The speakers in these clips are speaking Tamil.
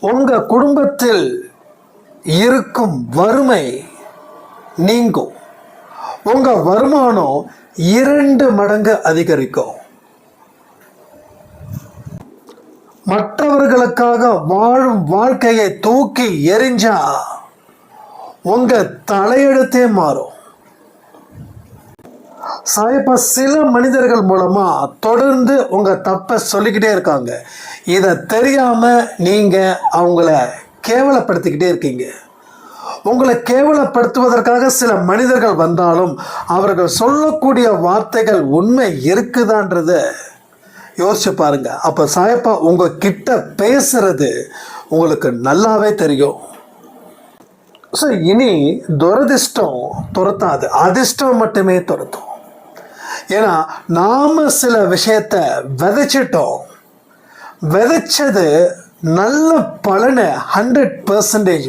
உங்கள் குடும்பத்தில் இருக்கும் வறுமை நீங்கும். உங்கள் வருமானம் இரண்டு மடங்கு அதிகரிக்கும். மற்றவர்களுக்காக வாழும் வாழ்க்கையை தூக்கி எரிஞ்சா உங்கள் தலையெழுத்தே மாறும். சாயப்பா சில மனிதர்கள் மூலமாக தொடர்ந்து உங்கள் தப்பை சொல்லிக்கிட்டே இருக்காங்க. இதை தெரியாமல் நீங்கள் அவங்கள கேவலப்படுத்திக்கிட்டே இருக்கீங்க. உங்களை கேவலப்படுத்துவதற்காக சில மனிதர்கள் வந்தாலும் அவர்கள் சொல்லக்கூடிய வார்த்தைகள் உண்மை இருக்குதான்றது யோசிச்சு பாருங்க. அப்போ சாயப்பா உங்கள் கிட்ட பேசுறது உங்களுக்கு நல்லாவே தெரியும். ஸோ இனி துரதிர்ஷ்டம் துரத்தாது. அதிர்ஷ்டம் மட்டுமே துரத்தும். ஏன்னா நாம சில விஷயத்த விதைச்சிட்டோம். விதைச்சது நல்ல பலனை ஹண்ட்ரட் பர்சன்டேஜ்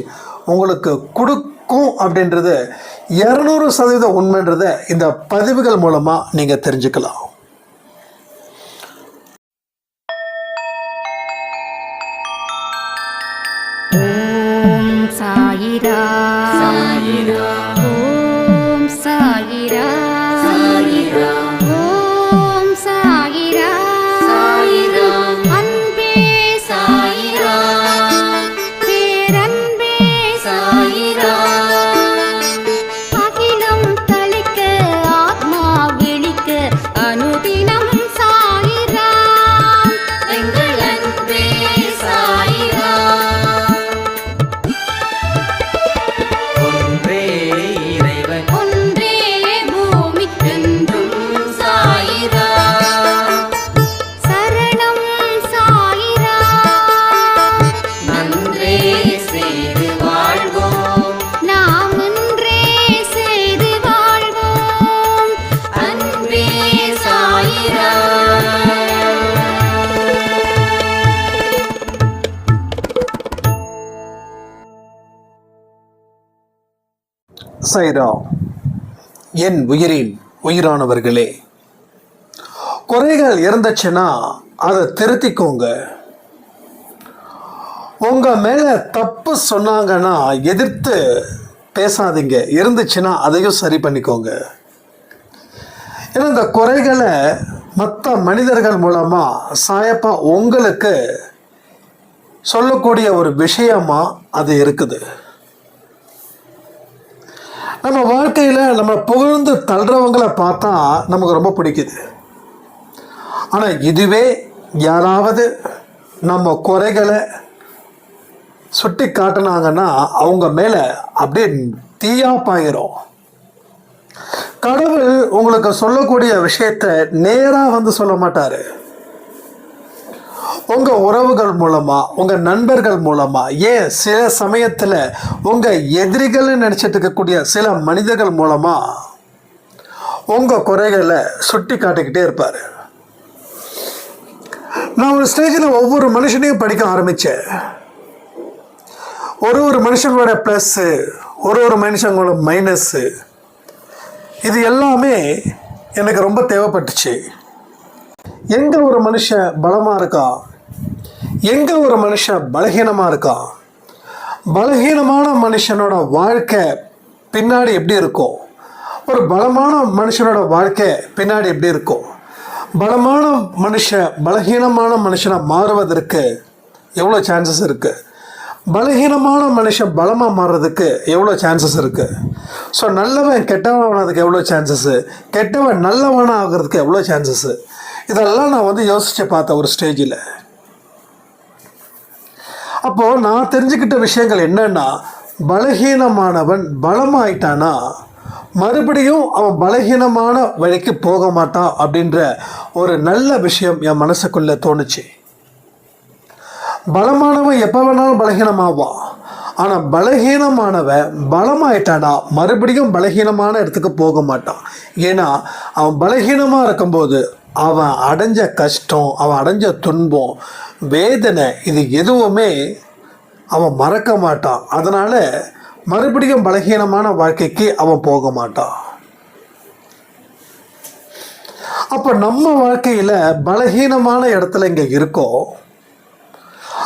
உங்களுக்கு கொடுக்கும் அப்படின்றது இரநூறு சதவீதம் உண்மைன்றத இந்த பதிவுகள் மூலமாக நீங்கள் தெரிஞ்சுக்கலாம். ஓம் சாயிரா சைரா என் உயிரின் உயிரானவர்களே. குறைகள் இருந்துச்சுன்னா அதை திருத்திக்கோங்க. உங்க மேல தப்பு சொன்னாங்கன்னா எதிர்த்து பேசாதீங்க. இருந்துச்சுன்னா அதையும் சரி பண்ணிக்கோங்க. ஏன்னா இந்த குறைகளை மற்ற மனிதர்கள் மூலமா சாயப்பா உங்களுக்கு சொல்லக்கூடிய ஒரு விஷயமா அது இருக்குது. நம்ம வாழ்க்கையில் நம்மளை புகழ்ந்து தள்ளுறவங்களை பார்த்தா நமக்கு ரொம்ப பிடிக்குது. ஆனால் இதுவே யாராவது நம்ம குறைகளை சுட்டி காட்டினாங்கன்னா அவங்க மேலே அப்படியே தீயா பாயிரும். கடவுள் உங்களுக்கு சொல்லக்கூடிய விஷயத்த நேராக வந்து சொல்ல மாட்டார். உங்கள் உறவுகள் மூலமாக உங்கள் நண்பர்கள் மூலமாக ஏன் சில சமயத்தில் உங்கள் எதிரிகள்னு நினச்சிட்டு இருக்கக்கூடிய சில மனிதர்கள் மூலமாக உங்கள் குறைகளை சுட்டி காட்டிக்கிட்டே இருப்பார். நான் ஒரு ஸ்டேஜில் ஒவ்வொரு மனுஷனையும் படிக்க ஆரம்பித்தேன் ஒரு ஒரு மனுஷங்களோட ப்ளஸ்ஸு ஒரு ஒரு மனுஷங்களோட மைனஸ்ஸு இது எல்லாமே எனக்கு ரொம்ப தேவைப்பட்டுச்சு. எங்கே ஒரு மனுஷன் பலமாக இருக்கான் எங்கே ஒரு மனுஷன் பலகீனமாக இருக்கான்? பலகீனமான மனுஷனோட வாழ்க்கை பின்னாடி எப்படி இருக்கும்? ஒரு பலமான மனுஷனோட வாழ்க்கை பின்னாடி எப்படி இருக்கும்? பலமான மனுஷன் பலகீனமான மனுஷனை மாறுவதற்கு எவ்வளோ சான்சஸ் இருக்குது பலகீனமான மனுஷன் பலமாக மாறுறதுக்கு எவ்வளோ சான்சஸ் இருக்குது ஸோ நல்லவன் கெட்டவன் ஆனதுக்கு எவ்வளோ சான்சஸ்ஸு கெட்டவன் நல்லவனாக ஆகிறதுக்கு எவ்வளோ சான்சஸ்ஸு இதெல்லாம் நான் வந்து யோசித்து பார்த்தேன் ஒரு ஸ்டேஜில் அப்போது நான் தெரிஞ்சுக்கிட்ட விஷயங்கள் என்னன்னா பலகீனமானவன் பலமாயிட்டானா மறுபடியும் அவன் பலகீனமான வழிக்கு போக மாட்டான் அப்படின்ற ஒரு நல்ல விஷயம் என் மனசுக்குள்ளே தோணுச்சு. பலமானவன் எப்போ வேணாலும் பலகீனமாவான். ஆனால் பலகீனமானவன் பலமாயிட்டானா மறுபடியும் பலகீனமான இடத்துக்கு போக மாட்டான். ஏன்னா அவன் பலகீனமாக இருக்கும்போது அவன் அடைஞ்ச கஷ்டம் அவன் அடைஞ்ச துன்பம் வேதனை இது எதுவுமே அவன் மறக்க மாட்டான். அதனால் மறுபடியும் பலகீனமான வாழ்க்கைக்கு அவன் போக மாட்டான். அப்போ நம்ம வாழ்க்கையில் பலகீனமான இடத்துல இங்கே இருக்கோம்.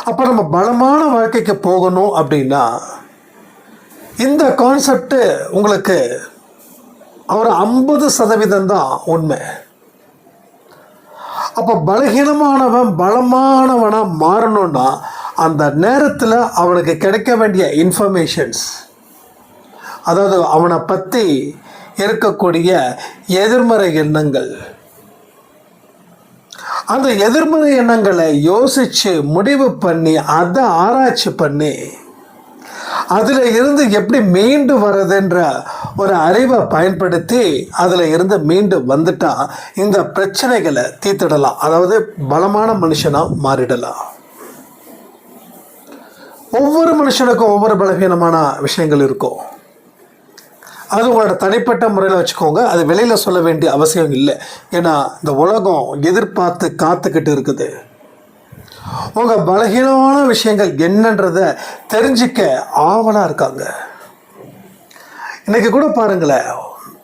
அப்போ நம்ம பலமான வாழ்க்கைக்கு போகணும் அப்படின்னா இந்த கான்செப்டு உங்களுக்கு ஒரு ஐம்பது சதவீதம் தான் உண்மை. அப்போ பலகீனமானவன் பலமானவனாக மாறணும்னா அந்த நேரத்தில் அவனுக்கு கிடைக்க வேண்டிய இன்ஃபர்மேஷன்ஸ் அதாவது அவனை பற்றி இருக்கக்கூடிய எதிர்மறை எண்ணங்கள். அந்த எதிர்மறை எண்ணங்களை யோசித்து முடிவு பண்ணி அதை ஆராய்ச்சி பண்ணி அதில் இருந்து எப்படி மீண்டு வர்றதுன்ற ஒரு அறிவை பயன்படுத்தி அதில் இருந்து மீண்டு வந்துட்டால் இந்த பிரச்சனைகளை தீர்த்திடலாம். அதாவது பலமான மனுஷனாக மாறிடலாம். ஒவ்வொரு மனுஷனுக்கும் ஒவ்வொரு பலவீனமான விஷயங்கள் இருக்கும். அது உங்களோட தனிப்பட்ட முறையில் வச்சுக்கோங்க. அது வெளியில் சொல்ல வேண்டிய அவசியம் இல்லை. ஏன்னா இந்த உலகம் எதிர்பார்த்து காத்துக்கிட்டு இருக்குது. உங்கள் பலகீனமான விஷயங்கள் என்னன்றதை தெரிஞ்சிக்க ஆவலாக இருக்காங்க. இன்றைக்கி கூட பாருங்களேன்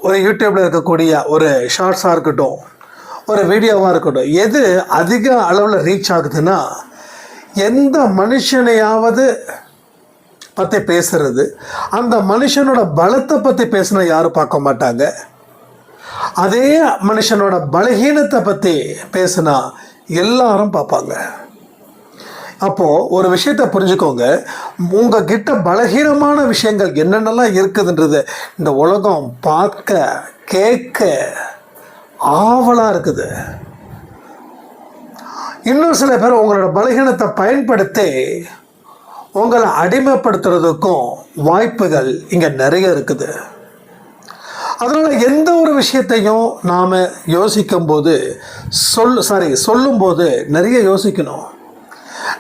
ஒரு யூடியூப்பில் இருக்கக்கூடிய ஒரு ஷார்ட்ஸாக இருக்கட்டும் ஒரு வீடியோவாக இருக்கட்டும் எது அதிக அளவில் ரீச் ஆகுதுன்னா எந்த மனுஷனையாவது பற்றி பேசுறது அந்த மனுஷனோட பலத்தை பற்றி பேசினா யாரும் பார்க்க மாட்டாங்க. அதே மனுஷனோட பலகீனத்தை பற்றி பேசினா எல்லாரும் பார்ப்பாங்க. அப்போது ஒரு விஷயத்தை புரிஞ்சுக்கோங்க. உங்ககிட்ட பலகீனமான விஷயங்கள் என்னென்னலாம் இருக்குதுன்றது இந்த உலகம் பார்க்க கேட்க ஆவலாக இருக்குது. இன்னும் சில பேர் உங்களோட பலகீனத்தை பயன்படுத்தி உங்களை அடிமைப்படுத்துறதுக்கும் வாய்ப்புகள் இங்கே நிறைய இருக்குது. அதனால் எந்த ஒரு விஷயத்தையும் நாம் யோசிக்கும்போது சொல் சாரி சொல்லும்போது நிறைய யோசிக்கணும்.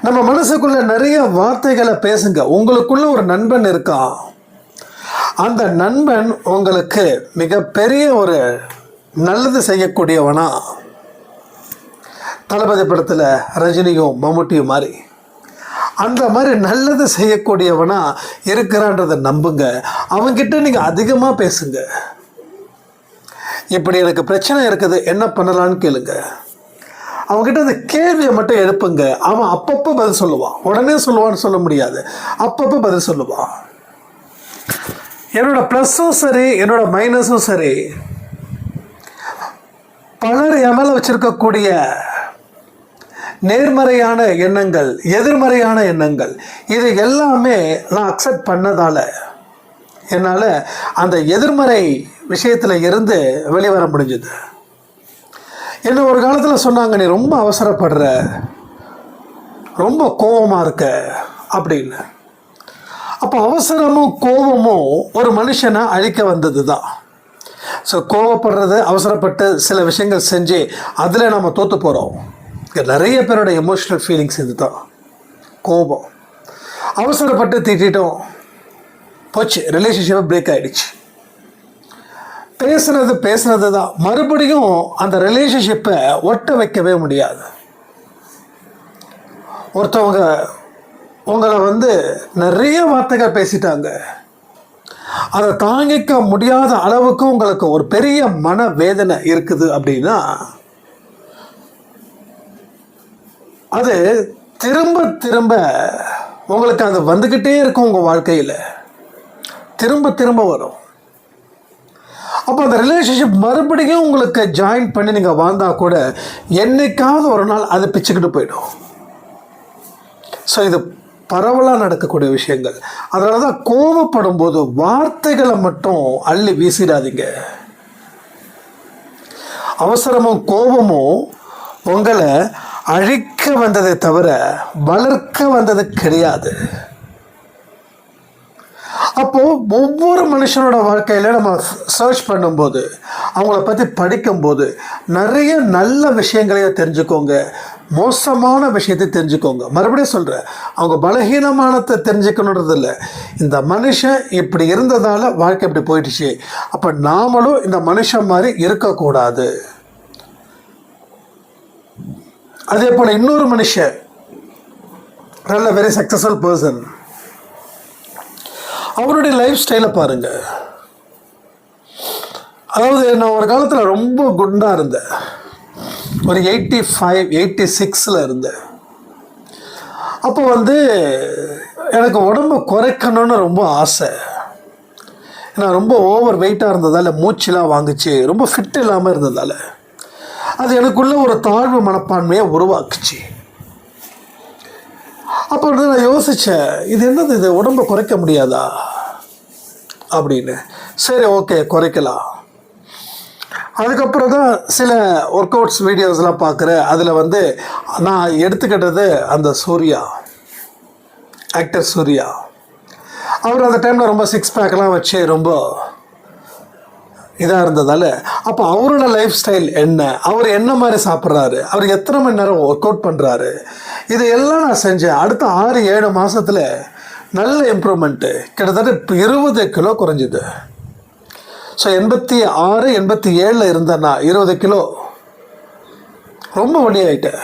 நம்ம மனசுக்குள்ள நிறைய வார்த்தைகளை பேசுங்க. உங்களுக்குள்ள ஒரு நண்பன் இருக்கான் அந்த நண்பன் உங்களுக்கு மிகப்பெரிய ஒரு நல்லது செய்யக்கூடியவனா? தளபதி படத்தில் ரஜினியும் மம்முட்டியும் மாதிரி. அந்த மாதிரி நல்லது செய்யக்கூடியவனா இருக்கிறான்றதை நம்புங்க. அவன்கிட்ட நீங்கள் அதிகமாக பேசுங்க. இப்படி எனக்கு பிரச்சனை இருக்குது என்ன பண்ணலான்னு கேளுங்கள் அவங்ககிட்ட அந்த கேள்வியை மட்டும் எழுப்புங்க. அவன் அப்பப்போ பதில் சொல்லுவான். உடனே சொல்லுவான்னு சொல்ல முடியாது. அப்பப்போ பதில் சொல்லுவான். என்னோட ப்ளஸ்ஸும் சரி என்னோட மைனஸும் சரி. பலர் என் மேலே வச்சிருக்கக்கூடிய நேர்மறையான எண்ணங்கள் எதிர்மறையான எண்ணங்கள் இது எல்லாமே நான் அக்செப்ட் பண்ணதால் என்னால் அந்த எதிர்மறை விஷயத்தில் இருந்து வெளிவர முடிஞ்சுது. என்ன ஒரு காலத்தில் சொன்னாங்க நீ ரொம்ப அவசரப்படுற ரொம்ப கோபமாக இருக்க அப்படின்னு. அப்போ அவசரமும் கோபமும் ஒரு மனுஷனை அழிக்க வந்தது தான் ஸோ கோவப்படுறது அவசரப்பட்டு சில விஷயங்கள் செஞ்சு அதில் நம்ம தோற்று போகிறோம் இங்கே நிறைய பேரோட எமோஷ்னல் ஃபீலிங்ஸ் இது தான் கோபம். அவசரப்பட்டு திட்டோம் போச்சு ரிலேஷன்ஷிப்பை பிரேக் ஆகிடுச்சு பேசுனது பேசுனது தான் மறுபடியும் அந்த ரிலேஷன்ஷிப்பை ஒட்ட வைக்கவே முடியாது. ஒருத்தவங்க உங்களை வந்து நிறைய வார்த்தைகள் பேசிட்டாங்க. அதை தாங்கிக்க முடியாத அளவுக்கு உங்களுக்கு ஒரு பெரிய மன வேதனை இருக்குது அப்படின்னா அது திரும்ப திரும்ப உங்களுக்கு அது வந்துக்கிட்டே இருக்கும் உங்கள் வாழ்க்கையில். திரும்ப திரும்ப வரும். அப்போ அந்த ரிலேஷன்ஷிப் மறுபடியும் உங்களுக்கு ஜாயின் பண்ணி நீங்கள் வாழ்ந்தால் கூட என்னைக்காவது ஒரு நாள் அது பிச்சுக்கிட்டு போயிடும். ஸோ இது பரவலாக நடக்கக்கூடிய விஷயங்கள். அதனால தான் கோபப்படும் போது வார்த்தைகளை மட்டும் அள்ளி வீசிடாதீங்க. அவசரமும் கோபமும் உங்களை அழிக்க வந்ததை தவிர வளர்க்க வந்தது கிடையாது. அப்போது ஒவ்வொரு மனுஷனோட வாழ்க்கையில் நம்ம சர்ச் பண்ணும்போது அவங்கள பற்றி படிக்கும்போது நிறைய நல்ல விஷயங்களையே தெரிஞ்சுக்கோங்க. மோசமான விஷயத்தை தெரிஞ்சுக்கோங்க. மறுபடியும் சொல்கிறேன் அவங்க பலகீனமானத்தை தெரிஞ்சுக்கணுன்றது இல்லை. இந்த மனுஷன் இப்படி இருந்ததால் வாழ்க்கை இப்படி போயிடுச்சு. அப்போ நாமளும் இந்த மனுஷன் மாதிரி இருக்கக்கூடாது. அதே போல் இன்னொரு மனுஷன் நல்ல வெரி சக்ஸஸ்ஃபுல் பர்சன் அவருடைய லைஃப் ஸ்டைலை பாருங்க. அதாவது நான் ஒரு காலத்தில் ரொம்ப குண்டாக இருந்தேன். ஒரு எயிட்டி ஃபைவ் எயிட்டி சிக்ஸில் இருந்தேன். அப்போ வந்து எனக்கு உடம்பு குறைக்கணும்னு ரொம்ப ஆசை. நான் ரொம்ப ஓவர் வெயிட்டாக இருந்ததால் மூச்செலாம் வாங்குச்சு ரொம்ப ஃபிட் இல்லாமல் இருந்ததால். அது எனக்குள்ள ஒரு தாழ்வு மனப்பான்மையை உருவாக்குச்சு. அப்போ வந்து நான் யோசித்தேன் இது என்னது இது? உடம்பை குறைக்க முடியாதா? அப்படின்னு. சரி ஓகே குறைக்கலாம். அதுக்கப்புறம் தான் சில ஒர்க் அவுட்ஸ் வீடியோஸ்லாம் பார்க்குறேன். அதில் வந்து நான் எடுத்துக்கிட்டது அந்த சூர்யா ஆக்டர் சூர்யா. அவர் அந்த டைமில் ரொம்ப சிக்ஸ் பேக்கெலாம் வச்சு ரொம்ப இதாக இருந்ததால் அப்போ அவரோட லைஃப் ஸ்டைல் என்ன? அவர் என்ன மாதிரி சாப்பிட்றாரு? அவர் எத்தனை மணி நேரம் ஒர்க் அவுட் பண்ணுறாரு இது எல்லாம் நான் செஞ்சேன். அடுத்த ஆறு ஏழு மாதத்தில் நல்ல இம்ப்ரூவ்மெண்ட்டு கிட்டத்தட்ட இப்போ இருபது கிலோ குறைஞ்சிது. ஸோ எண்பத்தி ஆறு எண்பத்தி ஏழில் இருந்தேன்னா இருபது கிலோ ரொம்ப வழியாயிட்டேன்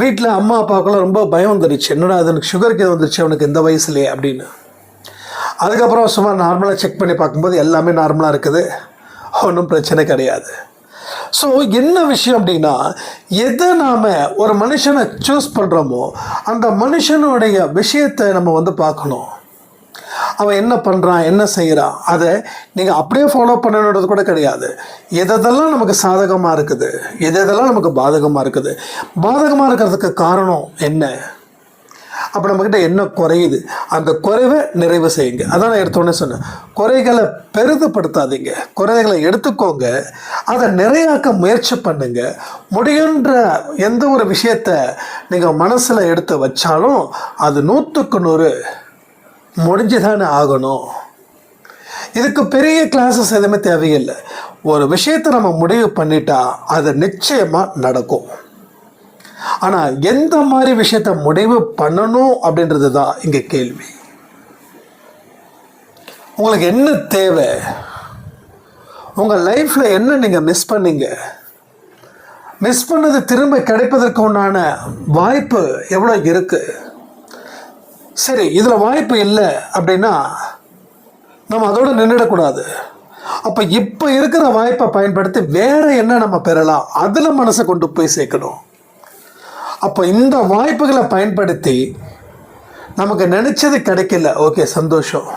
வீட்டில் அம்மா அப்பாவுக்குலாம் ரொம்ப பயம் வந்துடுச்சு. என்னடா அது எனக்கு சுகருக்கு இது வந்துருச்சு அவனுக்கு இந்த வயசுலேயே அப்படின்னு. அதுக்கப்புறம் சும்மா நார்மலாக செக் பண்ணி பார்க்கும்போது எல்லாமே நார்மலாக இருக்குது. ஒன்றும் பிரச்சனை கிடையாது. ஸோ என்ன விஷயம் அப்படின்னா எதை நாம் ஒரு மனுஷனை சூஸ் பண்ணுறோமோ அந்த மனுஷனுடைய விஷயத்தை நம்ம வந்து பார்க்கணும். அவன் என்ன பண்ணுறான் என்ன செய்கிறான் அதை நீங்கள் அப்படியே ஃபாலோ பண்ணணுன்றது கூட கிடையாது. எதெல்லாம் நமக்கு சாதகமாக இருக்குது எதெல்லாம் நமக்கு பாதகமாக இருக்குது பாதகமாக இருக்கிறதுக்கு காரணம் என்ன? அப்போ நம்மக்கிட்ட என்ன குறையுது? அந்த குறைவை நிறைவு செய்யுங்க. அதான் நான் எடுத்தோடனே சொன்னேன். குறைகளை பெரிதுபடுத்தாதீங்க. குறைகளை எடுத்துக்கோங்க. அதை நிறையாக்க முயற்சி பண்ணுங்க. முடியுன்ற எந்த ஒரு விஷயத்தை நீங்கள் மனசில் எடுத்து வச்சாலும் அது நூற்றுக்கு நூறு முடிஞ்சு தானே ஆகணும். இதுக்கு பெரிய கிளாஸஸ் எதுவுமே தேவையில்லை. ஒரு விஷயத்தை நம்ம முடிவு பண்ணிட்டா அது நிச்சயமாக நடக்கும். ஆனால் எந்த மாதிரி விஷயத்த முடிவு பண்ணணும் அப்படின்றது தான் இங்கே கேள்வி. உங்களுக்கு என்ன தேவை? உங்கள் லைஃப்பில் என்ன நீங்கள் மிஸ் பண்ணீங்க? மிஸ் பண்ணது திரும்ப கிடைப்பதற்கு உண்டான வாய்ப்பு எவ்வளோ இருக்குது சரி இதில் வாய்ப்பு இல்லை அப்படின்னா நம்ம அதோடு நின்றுடக்கூடாது அப்போ இப்போ இருக்கிற வாய்ப்பை பயன்படுத்தி வேறு என்ன நம்ம பெறலாம்? அதில் மனசை கொண்டு போய் சேர்க்கணும். அப்போ இந்த வாய்ப்புகளை பயன்படுத்தி நமக்கு நினச்சது கிடைக்கல. ஓகே சந்தோஷம்.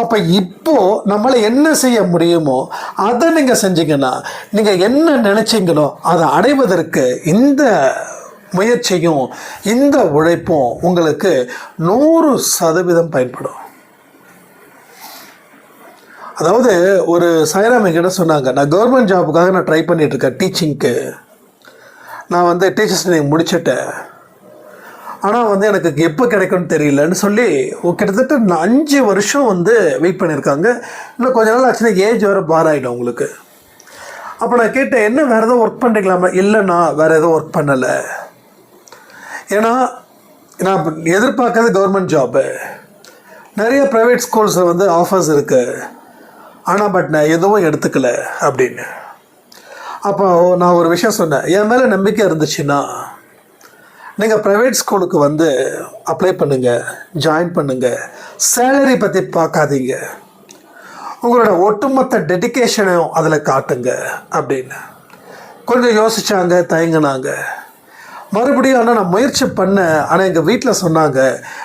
அப்போ இப்போ நம்மளை என்ன செய்ய முடியுமோ அதை நீங்கள் செஞ்சீங்கன்னா நீங்கள் என்ன நினச்சிங்களோ அதை அடைவதற்கு இந்த முயற்சியும் இந்த உழைப்பும் உங்களுக்கு நூறு சதவீதம் பயன்படும். அதாவது ஒரு சாய்ராம் என்கிட்ட சொன்னாங்க நான் கவர்மெண்ட் ஜாபுக்காக நான் ட்ரை பண்ணிகிட்ருக்கேன் டீச்சிங்க்கு நான் வந்து டீச்சர்ஸ் ட்ரைனிங் முடிச்சிட்டேன். ஆனால் வந்து எனக்கு எப்போ கிடைக்கும்னு தெரியலன்னு சொல்லி கிட்டத்தட்ட நான் அஞ்சு வருஷம் வந்து வெயிட் பண்ணியிருக்காங்க. இன்னும் கொஞ்ச நாள் ஆச்சுன்னா ஏஜ் வேறு பார் ஆகிடும் உங்களுக்கு. அப்போ நான் கேட்டேன் என்ன வேறு எதுவும் ஒர்க் பண்ணுறீங்களாமா இல்லைண்ணா வேறு எதுவும் ஒர்க் பண்ணலை. ஏன்னா நான் எதிர்பார்க்கறது கவர்மெண்ட் ஜாபு நிறைய ப்ரைவேட் ஸ்கூல்ஸில் வந்து ஆஃபர்ஸ் இருக்குது ஆனால் பட் நான் எதுவும் எடுத்துக்கல அப்படின்னு. அப்போ நான் ஒரு விஷயம் சொன்னேன். என் மேலே நம்பிக்கை இருந்துச்சுன்னா நீங்கள் ப்ரைவேட் ஸ்கூலுக்கு வந்து அப்ளை பண்ணுங்கள் ஜாயின் பண்ணுங்கள் சேலரி பற்றி பார்க்காதீங்க. உங்களோட ஒட்டுமொத்த டெடிக்கேஷனையும் அதில் காட்டுங்க அப்படின்னு. கொஞ்சம் யோசித்தாங்க தயங்கினாங்க. மறுபடியும் ஆனால் நான் முயற்சி பண்ணேன். ஆனால் எங்கள் வீட்டில் சொன்னாங்க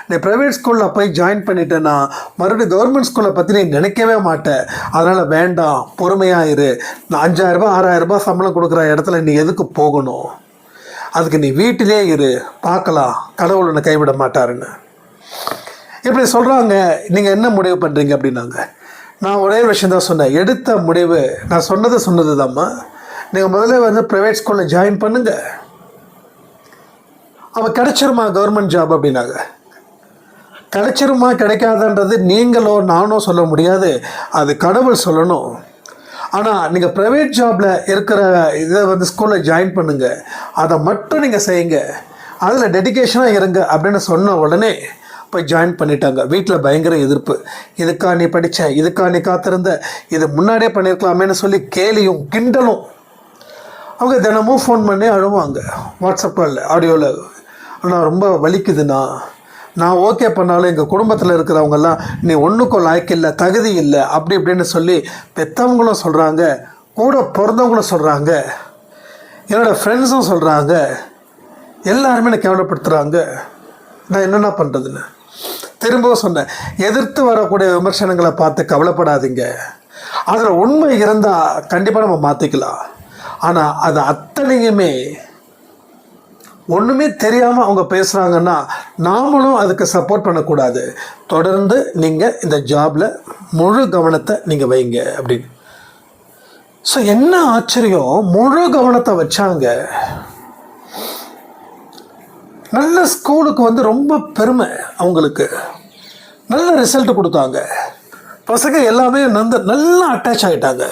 நீ ப்ரைவேட் ஸ்கூலில் போய் ஜாயின் பண்ணிட்டேன்னா மறுபடியும் கவர்மெண்ட் ஸ்கூலை பற்றி நீ நினைக்கவே மாட்டேன் அதனால் வேண்டாம் பொறுமையாக இரு. நான் அஞ்சாயிரரூபா ஆறாயிரரூபா சம்பளம் கொடுக்குற இடத்துல நீ எதுக்கு போகணும்? அதுக்கு நீ வீட்டிலே இரு. பார்க்கலாம். கடவுள் உன்னை கைவிட மாட்டாருன்னு. இப்படி சொல்கிறாங்க நீங்கள் என்ன முடிவு பண்ணுறீங்க அப்படின்னாங்க. நான் ஒரே விஷயம் தான் சொன்னேன். எடுத்த முடிவு நான் சொன்னது சொன்னது தாம்மா நீங்கள் முதல்ல வந்து ப்ரைவேட் ஸ்கூலில் ஜாயின் பண்ணுங்கள் அவன் கிடச்சிருமா கவர்மெண்ட் ஜாப் அப்படின்னாங்க. கிடைச்சிருமா கிடைக்காதுன்றது நீங்களோ நானோ சொல்ல முடியாது. அது கடவுள் சொல்லணும். ஆனால் நீங்கள் ப்ரைவேட் ஜாபில் இருக்கிற இதை வந்து ஸ்கூலில் ஜாயின் பண்ணுங்கள் அதை மட்டும் நீங்கள் செய்யுங்க. அதில் டெடிகேஷனாக இருங்க அப்படின்னு சொன்ன உடனே போய் ஜாயின் பண்ணிட்டாங்க. வீட்டில் பயங்கர எதிர்ப்பு. இதுக்கா நீ படித்த இதுக்கா நீ காத்திருந்த இது முன்னாடியே பண்ணியிருக்கலாமேன்னு சொல்லி கேலியும் கிண்டலும். அவங்க தினமும் ஃபோன் பண்ணி அழுவாங்க. வாட்ஸ்அப்பில் ஆடியோவில் ஆனால் ரொம்ப வலிக்குதுண்ணா. நான் ஓகே பண்ணாலும் எங்கள் குடும்பத்தில் இருக்கிறவங்கெல்லாம் நீ ஒன்றுக்கும் லாய்க்கு தகுதி இல்லை அப்படி இப்படின்னு சொல்லி பெற்றவங்களும் சொல்கிறாங்க கூட பிறந்தவங்களும் சொல்கிறாங்க என்னோடய ஃப்ரெண்ட்ஸும் சொல்கிறாங்க எல்லாருமே என்னை கேவலப்படுத்துகிறாங்க நான் என்னென்ன பண்ணுறதுன்னு திரும்பவும் சொன்னேன் எதிர்த்து வரக்கூடிய விமர்சனங்களை பார்த்து கவலைப்படாதீங்க. அதில் உண்மை இருந்தால் கண்டிப்பாக நம்ம மாற்றிக்கலாம் ஆனால் அது அத்தனையுமே ஒன்றுமே தெரியாமல் அவங்க பேசுகிறாங்கன்னா நாமளும் அதுக்கு சப்போர்ட் பண்ணக்கூடாது. தொடர்ந்து நீங்கள் இந்த ஜாபில் முழு கவனத்தை நீங்கள் வைங்க அப்படின்னு. ஸோ என்ன ஆச்சரியம்? முழு கவனத்தை வச்சாங்க. நல்ல ஸ்கூலுக்கு வந்து ரொம்ப பெருமை அவங்களுக்கு. நல்ல ரிசல்ட் கொடுத்தாங்க. பசங்க எல்லாமே நந்த நல்லா அட்டாச் ஆகிட்டாங்க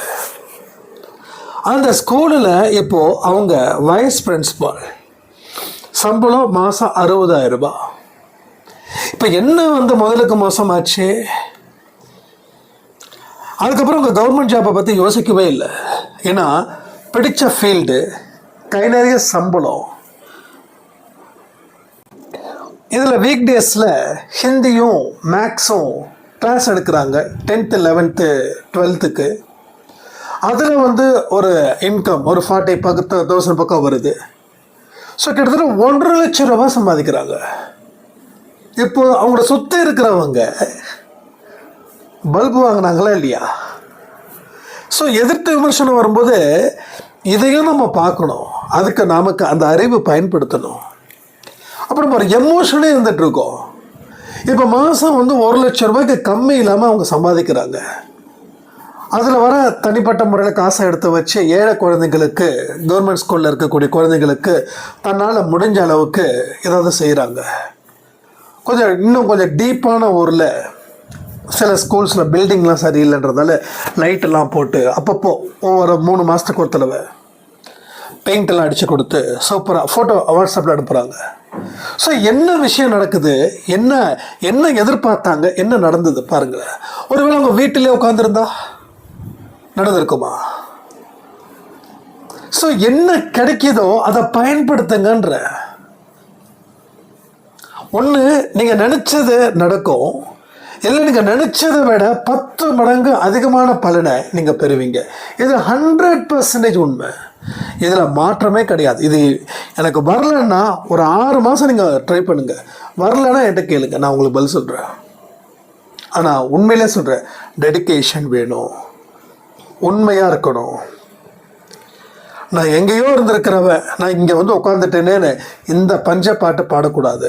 அந்த ஸ்கூலில் இப்போது அவங்க வைஸ் பிரின்ஸ்பால் சம்பளம் மாதம் அறுபதாயிரம் ரூபாய். இப்போ என்ன வந்து முதலுக்கு மோசமாச்சு? அதுக்கப்புறம் உங்கள் கவர்மெண்ட் ஜாப்பை பற்றி யோசிக்கவே இல்லை. ஏன்னா பிடிச்ச ஃபீல்டு கை நிறைய சம்பளம். இதில் வீக் டேஸில் ஹிந்தியும் மேக்ஸும் கிளாஸ் எடுக்கிறாங்க டென்த்து லெவன்த்து டுவெல்த்துக்கு அதில் வந்து ஒரு இன்கம் ஒரு ஃபார்ட்டி பக்கத்து தௌசண்ட் பக்கம் வருது. ஸோ கிட்டத்தட்ட ஒன்றரை லட்சம் ரூபா சம்பாதிக்கிறாங்க. இப்போ அவங்களோட சொத்து இருக்கிறவங்க பல்பு வாங்கினாங்களா இல்லையா? ஸோ எதிர்த்து விமர்சனம் வரும்போது இதையும் நம்ம பார்க்கணும். அதுக்கு நமக்கு அந்த அறிவு பயன்படுத்தணும். அப்புறம் ஒரு எமோஷனே இருந்துகிட்ருக்கோம் இப்போ மாதம் வந்து ஒரு லட்ச ரூபாய்க்கு கம்மி இல்லாமல் அவங்க சம்பாதிக்கிறாங்க. அதில் வர தனிப்பட்ட முறையில் காசை எடுத்து வச்சு ஏழை குழந்தைங்களுக்கு கவர்மெண்ட் ஸ்கூலில் இருக்கக்கூடிய குழந்தைங்களுக்கு தன்னால் முடிஞ்ச அளவுக்கு ஏதாவது செய்கிறாங்க கொஞ்சம் இன்னும் கொஞ்சம் டீப்பான ஊரில் சில ஸ்கூல்ஸில் பில்டிங்லாம் சரியில்லைன்றதால லைட்டெல்லாம் போட்டு அப்பப்போ ஒவ்வொரு மூணு மாதத்துக்கு ஒரு தடவை பெயிண்டெல்லாம் அடித்து கொடுத்து சூப்பராக ஃபோட்டோ வாட்ஸ்அப்பில் அனுப்புகிறாங்க ஸோ என்ன விஷயம் நடக்குது? என்ன என்ன எதிர்பார்த்தாங்க? என்ன நடந்தது? பாருங்களேன். ஒருவேளை அவங்க வீட்டிலே உட்காந்துருந்தா நடந்திருக்குமா? ஸோ என்ன கிடைக்கிதோ அதை பயன்படுத்துங்கன்ற. ஒன்று நீங்கள் நினச்சது நடக்கும். இல்லை நீங்கள் நினச்சதை விட பத்து மடங்கு அதிகமான பலனை நீங்கள் பெறுவீங்க. இது ஹண்ட்ரட் பர்சன்டேஜ் உண்மை. இதில் மாற்றமே கிடையாது. இது எனக்கு வரலன்னா ஒரு ஆறு மாதம் நீங்கள் ட்ரை பண்ணுங்கள் வரலன்னா என்கிட்ட கேளுங்க. நான் உங்களுக்கு பதில் சொல்கிறேன் ஆனால் உண்மையிலே சொல்கிறேன் டெடிகேஷன் வேணும். உண்மையாக இருக்கணும். நான் எங்கேயோ இருந்திருக்கிறவன் நான் இங்கே வந்து உட்காந்துட்டேனேன்னு இந்த பஞ்ச பாட்டு பாடக்கூடாது.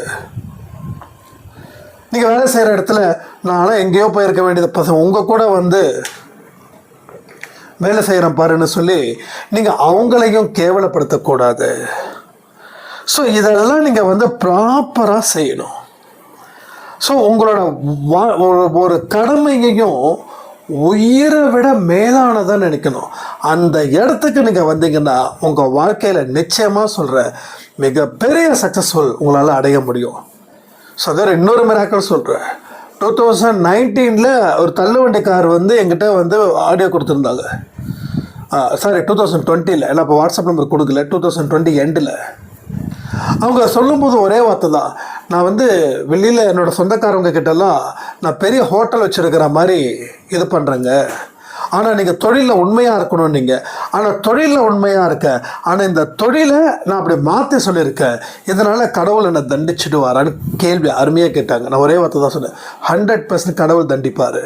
நீங்கள் வேலை செய்கிற இடத்துல நானும் எங்கேயோ போயிருக்க வேண்டியது. பசங்க உங்கள் கூட வந்து வேலை செய்கிறேன் பாருன்னு சொல்லி நீங்கள் அவங்களையும் கேவலப்படுத்தக்கூடாது. ஸோ இதெல்லாம் நீங்கள் வந்து ப்ராப்பராக செய்யணும். ஸோ உங்களோட வா- ஒரு- ஒரு கடமையையும் உயிரை விட மேலானதாக நினைக்கணும். அந்த இடத்துக்கு நீங்கள் வந்தீங்கன்னா உங்கள் வாழ்க்கையில் நிச்சயமாக சொல்கிற மிகப்பெரிய சக்ஸஸ்ஃபுல் உங்களால் அடைய முடியும். ஸோ வேறு இன்னொரு மிராக்கள் சொல்கிறேன் டூ தௌசண்ட் நைன்டீனில் ஒரு தள்ளுவண்டி கார் வந்து எங்கிட்ட வந்து ஆடியோ கொடுத்துருந்தாங்க. சாரி டூ தௌசண்ட் டுவெண்ட்டியில் இல்லை இப்போ வாட்ஸ்அப் நம்பர் கொடுக்கல. டூ தௌசண்ட் டுவெண்ட்டி எண்டில் அவங்க சொல்லும்போது ஒரே வார்த்தை தான் நான் வந்து வெளியில் என்னோடய சொந்தக்காரவங்க கிட்டலாம் நான் பெரிய ஹோட்டல் வச்சுருக்கிற மாதிரி இது பண்ணுறேங்க ஆனால் நீங்கள் தொழிலில் உண்மையாக இருக்கணும் நீங்கள் ஆனால் தொழிலில் உண்மையாக இருக்க. ஆனால் இந்த தொழிலை நான் அப்படி மாற்றி சொல்லியிருக்கேன். இதனால் கடவுள் என்னை தண்டிச்சுட்டு வரான்னு கேள்வி அருமையாக கேட்டாங்க. நான் ஒரே வார்த்தை தான் சொன்னேன். ஹண்ட்ரட் பர்சன்ட் கடவுள் தண்டிப்பார்.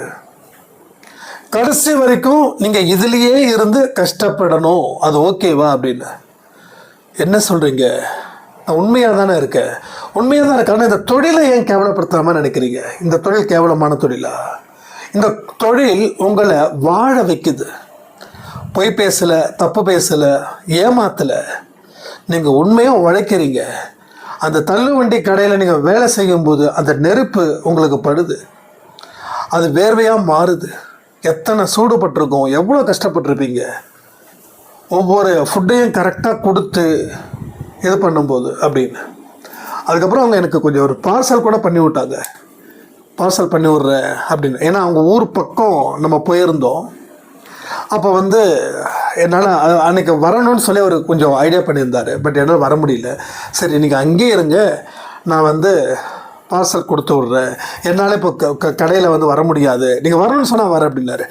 கடைசி வரைக்கும் நீங்கள் இதுலேயே இருந்து கஷ்டப்படணும். அது ஓகேவா அப்படின்னு. என்ன சொல்கிறீங்க உண்மையாக தானே இருக்கேன். உண்மையாக தான் இருக்கேன். ஆனால் இந்த தொழிலை ஏன் கேவலப்படுத்தாமல் நினைக்கிறீங்க? இந்த தொழில் கேவலமான தொழிலா? இந்த தொழில் உங்களை வாழ வைக்குது. பொய் பேசலை தப்பு பேசலை ஏமாத்தலை. நீங்கள் உண்மையாக உழைக்கிறீங்க. அந்த தள்ளுவண்டி கடையில் நீங்கள் வேலை செய்யும்போது அந்த நெருப்பு உங்களுக்கு படுது. அது வேர்வையாக மாறுது. எத்தனை சூடுபட்டிருக்கோம் எவ்வளோ கஷ்டப்பட்டிருப்பீங்க? ஒவ்வொரு ஃபுட்டையும் கரெக்டாக கொடுத்து இது பண்ணும்போது அப்படின்னு. அதுக்கப்புறம் அவங்க எனக்கு கொஞ்சம் ஒரு பார்சல் கூட பண்ணி விட்டாங்க. பார்சல் பண்ணி விட்றேன் அப்படின்னு. ஏன்னா அவங்க ஊர் பக்கம் நம்ம போயிருந்தோம். அப்போ வந்து என்னால் அன்றைக்கி அன்னைக்கு வரணும்னு சொல்லி அவர் கொஞ்சம் ஐடியா பண்ணியிருந்தார். பட் என்னால் வர முடியல. சரி நீங்கள் அங்கேயே இருங்க. நான் வந்து பார்சல் கொடுத்து விட்றேன் என்னால் இப்போ க கடையில் வந்து வர முடியாது. நீங்கள் வரணும்னு சொன்னால் வர அப்படின்னாரு.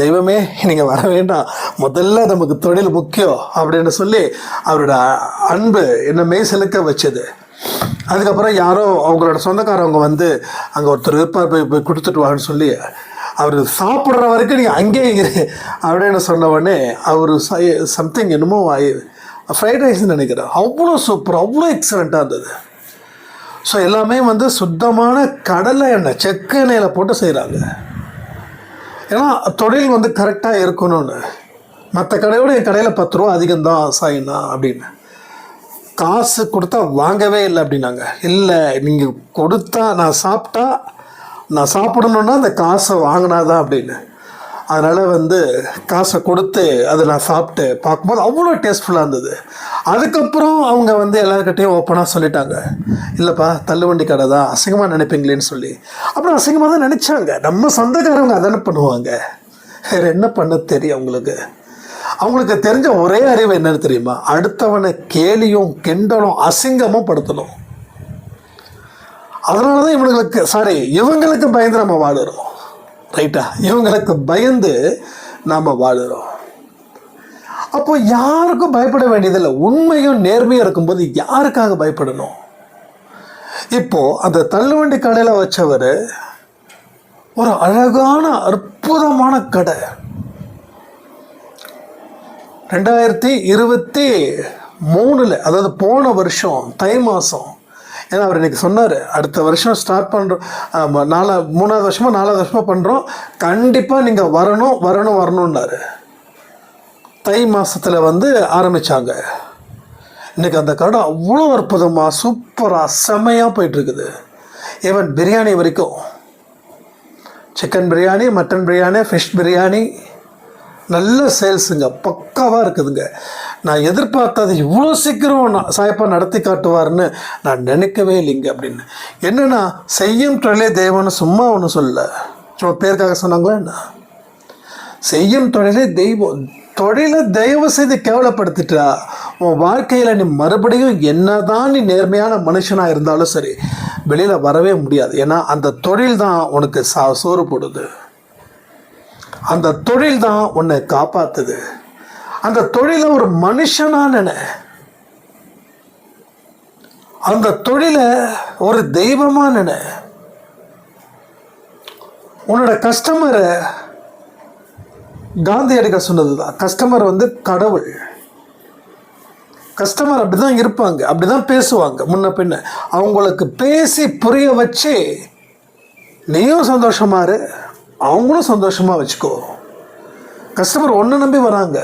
தெய்வமே நீங்கள் வர வேண்டாம். முதல்ல நமக்கு தொழில் முக்கியம் அப்படின்னு சொல்லி அவரோட அன்பு என்னை மெய் செலுக்க வச்சது. அதுக்கப்புறம் யாரோ அவங்களோட சொந்தக்காரவங்க வந்து அங்கே ஒருத்தர் இருப்பார் போய் போய் கொடுத்துட்டு வான்னு சொல்லி அவர் சாப்பிட்ற வரைக்கும் நீங்கள் அங்கேயே இரு அப்படின்னு சொன்ன உடனே அவர் சம்திங் என்னமோ ஃப்ரைட் ரைஸ்னு நினைக்கிறேன். அவ்வளோ சூப்பர் அவ்வளோ எக்ஸலண்ட்டாக இருந்தது. ஸோ எல்லாமே வந்து சுத்தமான கடலை எண்ணெய் செக்கு எண்ணெயில் போட்டு செய்கிறாங்க ஏன்னா தொழில் வந்து கரெக்டாக இருக்கணும்னு. மற்ற கடையோட என் கடையில் பத்து ரூபா அதிகம்தான் சாயினா அப்படின்னு. காசு கொடுத்தா வாங்கவே இல்லை அப்படின்னாங்க. இல்லை நீங்கள் கொடுத்தா நான் சாப்பிட்டா நான் சாப்பிடணுன்னா அந்த காசை வாங்கினாதான் அப்படின்னு. அதனால் வந்து காசை கொடுத்து அதை நான் சாப்பிட்டு பார்க்கும்போது அவ்வளோ டேஸ்ட்ஃபுல்லாக இருந்தது. அதுக்கப்புறம் அவங்க வந்து எல்லாருக்கிட்டையும் ஓப்பனாக சொல்லிட்டாங்க. இல்லைப்பா தள்ளுவண்டி கடை தான் அசிங்கமாக நினைப்பீங்களேன்னு சொல்லி. அப்புறம் அசிங்கமாக தான் நினச்சாங்க. நம்ம சொந்தக்காரவங்க அதானே பண்ணுவாங்க. வேறு என்ன பண்ண தெரியும் அவங்களுக்கு? அவங்களுக்கு தெரிஞ்ச ஒரே அறிவு என்னன்னு தெரியுமா? அடுத்தவனை கேலியும் கிண்டலும் அசிங்கமும் படுத்தணும். அதனால தான் இவங்களுக்கு சாரி இவங்களுக்கு பயந்து நம்ம வாழுறோம் ரைட்டா இவங்களுக்கு பயந்து நாம் வாழ்கிறோம் அப்போ யாருக்கும் பயப்பட வேண்டியதில்லை. உண்மையும் நேர்மையும் இருக்கும்போது யாருக்காக பயப்படணும்? இப்போ அந்த தள்ளுவண்டி கடையில் வச்சவர் ஒரு அழகான அற்புதமான கடை. ரெண்டாயிரத்தி இருபத்தி மூணில் அதாவது போன வருஷம் தை மாதம் ஏன்னா அவர் இன்றைக்கி சொன்னார் அடுத்த வருஷம் ஸ்டார்ட் பண்ணுறோம் நாலா மூணாவது வருஷமாக நாலாவது வருஷமாக பண்ணுறோம் கண்டிப்பாக நீங்கள் வரணும் வரணும் வரணுன்னாரு தை மாதத்தில் வந்து ஆரம்பித்தாங்க இன்றைக்கி அந்த கடை அவ்வளோ அற்புதமாக சூப்பராக செமையாக போயிட்டுருக்குது. ஈவன் பிரியாணி வரைக்கும். Chicken biryani mutton biryani fish biryani நல்ல சேல்ஸுங்க பக்காவாக இருக்குதுங்க. நான் எதிர்பார்த்தது இவ்வளோ சீக்கிரம் நான் சாயப்பா நடத்தி காட்டுவார்னு நான் நினைக்கவே இல்லைங்க அப்படின்னு. என்னென்னா செய்யும் தொழிலே தெய்வம்னு சும்மா ஒன்றும் சொல்ல சும்மா பேருக்காக சொன்னாங்களா என்ன? செய்யும் தொழிலே தெய்வம். தொழிலை தயவு செய்து கேவலப்படுத்திட்டா உன் வாழ்க்கையில் நீ மறுபடியும் என்னதான் நீ நேர்மையான மனுஷனாக இருந்தாலும் சரி வெளியில் வரவே முடியாது. ஏன்னா அந்த தொழில் தான் உனக்கு சா சோறு போடுது. அந்த தொழில் தான் உன்னை காப்பாத்துது. அந்த தொழிலை ஒரு மனுஷனா நினை. அந்த தொழிலை ஒரு தெய்வமான நினை. உன்னோட கஸ்டமரை காந்தியடிகள் சொன்னது தான் கஸ்டமர் வந்து கடவுள். கஸ்டமர் அப்படி தான் இருப்பாங்க. அப்படி தான் பேசுவாங்க. முன்ன பின்ன அவங்களுக்கு பேசி புரிய வச்சு நீயும் சந்தோஷமா இரு. அவங்களும் சந்தோஷமாக வச்சுக்கோ. கஸ்டமர் ஒன்று நம்பி வராங்க.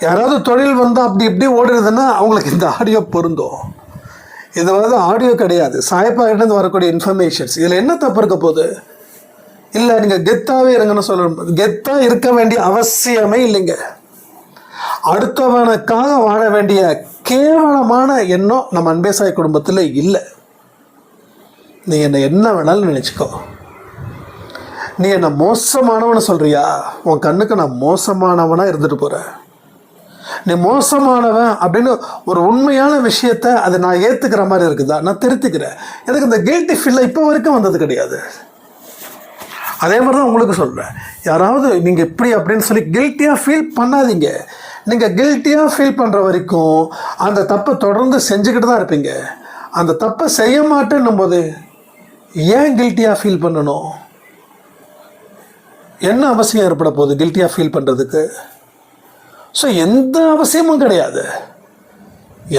யாராவது தொழில் வந்தால் அப்படி இப்படி ஓடுறதுன்னா அவங்களுக்கு இந்த ஆடியோ பொருந்தும். இது வந்து ஆடியோ கிடையாது. சாயப்பாகிட்டேருந்து வரக்கூடிய இன்ஃபர்மேஷன்ஸ் இதில் என்ன தப்பு இருக்க போகுது? இல்லை நீங்கள் கெத்தாகவே இருங்கன்னு சொல்லணும். கெத்தாக இருக்க வேண்டிய அவசியமே இல்லைங்க. அடுத்தவனுக்காக வாழ வேண்டிய கேவலமான எண்ணம் நம்ம அன்பேசாய் குடும்பத்தில் இல்லை. நீ என்னை என்ன வேணாலும் நினச்சிக்கோ. நீ என்ன மோசமானவனை சொல்கிறியா உன் கண்ணுக்கு நான் மோசமானவனாக இருந்துட்டு போகிறேன் நீ மோசமானவன் அப்படின்னு ஒரு உண்மையான விஷயத்த அதை நான் ஏற்றுக்கிற மாதிரி இருக்குதா? நான் திருத்திக்கிறேன். எனக்கு இந்த கில்ட்டி ஃபீல் இப்போ வரைக்கும் வந்தது கிடையாது. அதே மாதிரி தான் உங்களுக்கு சொல்கிறேன் யாராவது நீங்கள் இப்படி அப்படின்னு சொல்லி கில்ட்டியாக ஃபீல் பண்ணாதீங்க. நீங்கள் கில்ட்டியாக ஃபீல் பண்ணுற வரைக்கும் அந்த தப்பை தொடர்ந்து செஞ்சுக்கிட்டு தான் இருப்பீங்க. அந்த தப்பை செய்ய மாட்டேன்னும் போது ஏன் கில்ட்டியாக ஃபீல் பண்ணணும்? என்ன அவசியம் ஏற்பட போகுது? கில்ட்டியாக ஃபீல் பண்ணுறதுக்கு ஸோ எந்த அவசியமும் கிடையாது.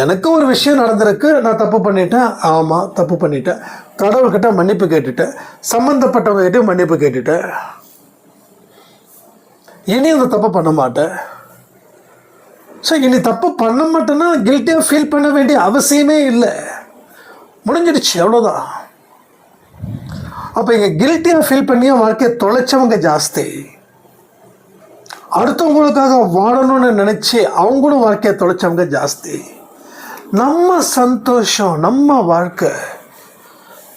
எனக்கு ஒரு விஷயம் நடந்திருக்கு. நான் தப்பு பண்ணிட்டேன். ஆமாம் தப்பு பண்ணிட்டேன். கடவுள்கிட்ட மன்னிப்பு கேட்டுட்டேன். சம்மந்தப்பட்டவங்ககிட்டயும் மன்னிப்பு கேட்டுட்டேன். இனி அந்த தப்பு பண்ண மாட்டேன். ஸோ இனி தப்பு பண்ண மாட்டேன்னா கில்ட்டியாக ஃபீல் பண்ண வேண்டிய அவசியமே இல்லை. முடிஞ்சிடுச்சு அவ்வளோதான் அப்போ இங்கே கில்ட்டியாக ஃபீல் பண்ணியும் வாழ்க்கையை தொலைச்சவங்க ஜாஸ்தி. அடுத்தவங்களுக்காக வாழணும்னு நினச்சி அவங்களும் வாழ்க்கையை தொலைச்சவங்க ஜாஸ்தி. நம்ம சந்தோஷம் நம்ம வாழ்க்கை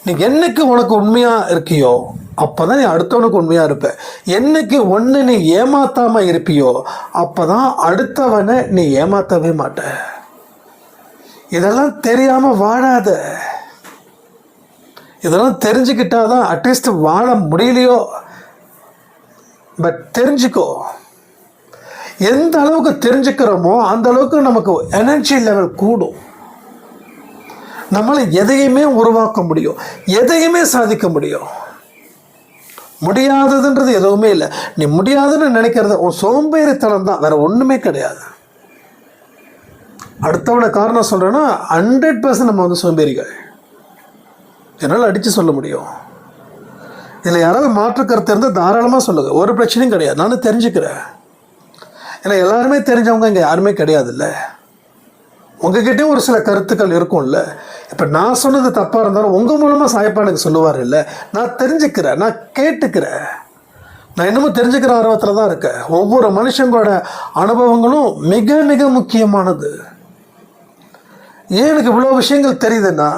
நீ என்னைக்கு உனக்கு உண்மையாக இருக்கியோ அப்போ தான் நீ அடுத்தவனுக்கு உண்மையாக இருப்ப. என்னைக்கு ஒன்று நீ ஏமாத்தாமல் இருப்பியோ அப்போ தான் அடுத்தவனை நீ ஏமாற்றவே மாட்ட. இதெல்லாம் தெரியாமல் வாழாத. இதெல்லாம் தெரிஞ்சுக்கிட்டா தான் அட்லீஸ்ட் வாழ முடியலையோ? பட் தெரிஞ்சுக்கோ. எந்த அளவுக்கு தெரிஞ்சுக்கிறோமோ அந்த அளவுக்கு நமக்கு எனர்ஜி லெவல் கூடும். நம்மளை எதையுமே உருவாக்க முடியும். எதையுமே சாதிக்க முடியும். முடியாததுன்றது எதுவுமே இல்லை. நீ முடியாதுன்னு நினைக்கிறது உன் சோம்பேறித்தனம் தான். வேறு ஒன்றுமே கிடையாது. அடுத்தவனை காரணம் சொல்கிறேன்னா ஹண்ட்ரட் பர்சன்ட் நம்ம வந்து சோம்பேறிகள். என்னால் அடித்து சொல்ல முடியும். இதில் யாராவது மாற்று கருத்து இருந்தால் தாராளமாக சொல்லுங்கள் ஒரு பிரச்சனையும் கிடையாது. நானும் தெரிஞ்சுக்கிறேன். ஏன்னா எல்லாருமே தெரிஞ்சவங்க இங்கே யாருமே கிடையாதுல்ல. உங்ககிட்டயும் ஒரு சில கருத்துக்கள் இருக்கும்ல. இப்போ நான் சொன்னது தப்பாக இருந்தாலும் உங்கள் மூலமாக சாயப்பா எனக்கு சொல்லுவார் இல்லை. நான் தெரிஞ்சுக்கிறேன். நான் கேட்டுக்கிறேன். நான் இன்னமும் தெரிஞ்சுக்கிற ஆர்வத்தில் தான் இருக்கேன். ஒவ்வொரு மனுஷங்களோட அனுபவங்களும் மிக மிக முக்கியமானது. ஏன் எனக்கு இவ்வளோ விஷயங்கள் தெரியுதுன்னா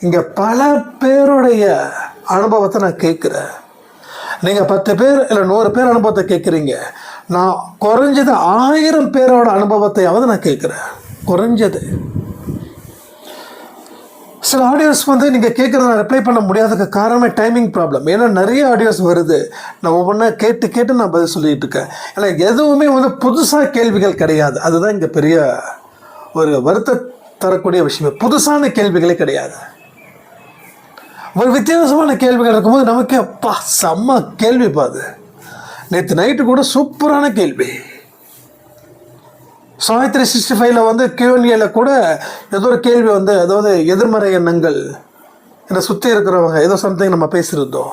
இங்கே பல பேருடைய அனுபவத்தை நான் கேட்குறேன். நீங்கள் பத்து பேர் இல்லை நூறு பேர் அனுபவத்தை கேட்குறீங்க. நான் குறைஞ்சது ஆயிரம் பேரோட அனுபவத்தையாவது நான் கேட்குறேன். குறைஞ்சது. சில ஆடியோஸ் வந்து நீங்கள் கேட்குறத நான் ரிப்ளை பண்ண முடியாததுக்கு காரணமே டைமிங் ப்ராப்ளம் ஏன்னா நிறைய ஆடியோஸ் வருது. நான் ஒவ்வொன்றா கேட்டு கேட்டு நான் பதில் சொல்லிகிட்டு இருக்கேன். ஏன்னா எதுவுமே வந்து புதுசாக கேள்விகள் கிடையாது. அதுதான் இங்கே பெரிய ஒரு வருத்த தரக்கூடிய விஷயமே. புதுசான கேள்விகளே கிடையாது. ஒரு வித்தியாசமான கேள்விகள் இருக்கும்போது நமக்கு அப்பா செம்ம கேள்வி பாது நேற்று நைட்டு கூட சூப்பரான கேள்வி. சாவித்ரி சிக்ஸ்டி ஃபைவ்ல வந்து கியூஎன்ஏல கூட ஏதோ ஒரு கேள்வி வந்து அதாவது எதிர்மறை எண்ணங்கள் என்னை சுற்றி இருக்கிறவங்க ஏதோ சம்திங் நம்ம பேசியிருந்தோம்.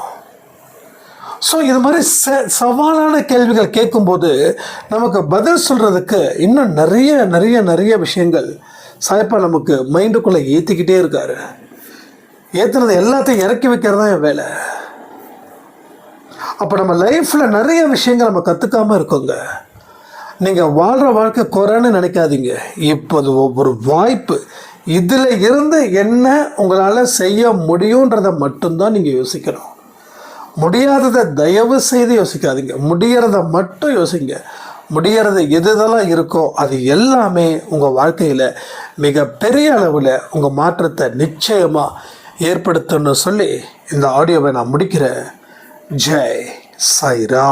ஸோ இது மாதிரி ச சவாலான கேள்விகள் கேட்கும்போது நமக்கு பதில் சொல்கிறதுக்கு இன்னும் நிறைய நிறைய நிறைய விஷயங்கள் சாய்ப்பா நமக்கு மைண்டுக்குள்ளே ஏற்றிக்கிட்டே இருக்காரு. ஏற்றுனது எல்லாத்தையும் இறக்கி வைக்கிறது தான் என் வேலை. அப்போ நம்ம லைஃப்பில் நிறைய விஷயங்கள் நம்ம கற்றுக்காம இருக்கோங்க. நீங்கள் வாழ்கிற வாழ்க்கை குறைன்னு நினைக்காதீங்க. இப்போது ஒவ்வொரு வாய்ப்பு இதில் இருந்து என்ன உங்களால் செய்ய முடியுன்றதை மட்டும்தான் நீங்கள் யோசிக்கணும். முடியாததை தயவு செய்து யோசிக்காதீங்க. முடிகிறத மட்டும் யோசிங்க. முடியறது எதுதெல்லாம் இருக்கோ அது எல்லாமே உங்கள் வாழ்க்கையில் மிகப்பெரிய அளவில் உங்கள் மாற்றத்தை நிச்சயமாக ஏற்படுத்தும்னு சொல்லி இந்த ஆடியோவை நான் முடிக்கிறேன் ஜெய் சைரா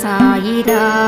சாயிரா